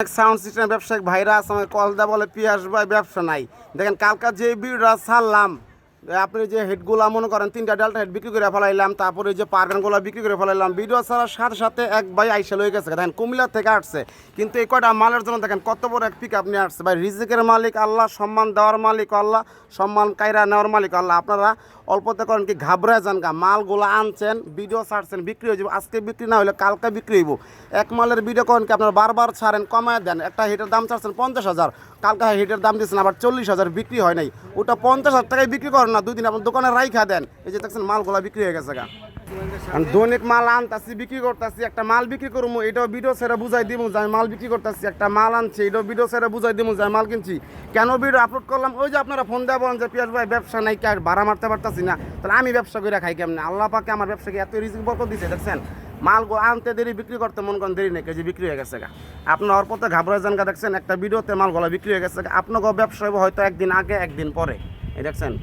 Sound system ব্যবসায়িক ভাইরা আছে, আমাকে কল দেওয়া বলে পিয়াস ভাই, ব্যবসা নাই। দেখেন কালকা যে বিড়া ছাড়লাম আপনি যে হেডগুলা মনে করেন, তিনটা ডালটা হেড বিক্রি করে ফেলাইলাম, তারপরে যে পারগানগুলো বিক্রি করে ফেলাইলাম ভিডিও ছাড়ার সাথে সাথে এক ভাই আইসা লয়ে গেছে। দেখেন, কুমিল্লা থেকে আসছে। কিন্তু এই কয়টা মালের জন্য দেখেন, কত বড় এক পিক আপনি আসছে। ভাই, রিজিকের মালিক আল্লাহ, সম্মান দেওয়ার মালিক আল্লাহ, সম্মান কায়রা নেওয়ার মালিক আল্লাহ। আপনারা অল্পতে করেন কি, ঘাবড়ায় যান গা। মালগুলো আনছেন ভিডিও ছাড়ছেন, বিক্রি হয়ে যাবে। আজকে বিক্রি না হলে কালকে বিক্রি হইব। এক মালের ভিডিও করেন কি, আপনারা বারবার ছাড়েন, কমায় দেন। একটা হিটের দাম ছাড়ছেন পঞ্চাশ হাজার। কালকে হিটের দাম দিচ্ছেন আবার চল্লিশ হাজার, বিক্রি হয় নাই। ওটা পঞ্চাশ হাজার টাকায় বিক্রি করেন না, দুই দিন আপনার দোকানে রাইখা দেন। এই যে দেখছেন, মালগুলা বিক্রি হয়ে গেছে গা। দৈনিক মাল আনতাছি, বিক্রি করতেছি, একটা মাল বিক্রি করব এটাও ভিডিও ছেড়ে বুঝাই দিব যে আমি মাল বিক্রি করতেছি, একটা মাল আনছি, এটাও ভিডিও ছেড়ে বুঝাই দিব যে মাল কিনছি। কেন ভিডিও আপলোড করলাম? ওই যে আপনারা ফোন দেওয়া বলেন যে পিয়াস ভাই, ব্যবসা নাই কে ভাড়া মারতে পারতাছি না। তাহলে আমি ব্যবসা করে খাই কেমনে? আল্লাহ পাকে আমার ব্যবসাকে এত রিজিক বরকত দিছে, দেখছেন? মালগুলো আনতে দেরি, বিক্রি করতে মন করেন, দেরি নেই, কেজি বিক্রি হয়ে গেছে গা। আপনার অল্প তো ঘাবড়ে যান দেখছেন? একটা ভিডিওতে মালগুলো বিক্রি হয়ে গেছে গা। আপনাকেও ব্যবসা হয়তো একদিন আগে, একদিন পরে। এই দেখছেন?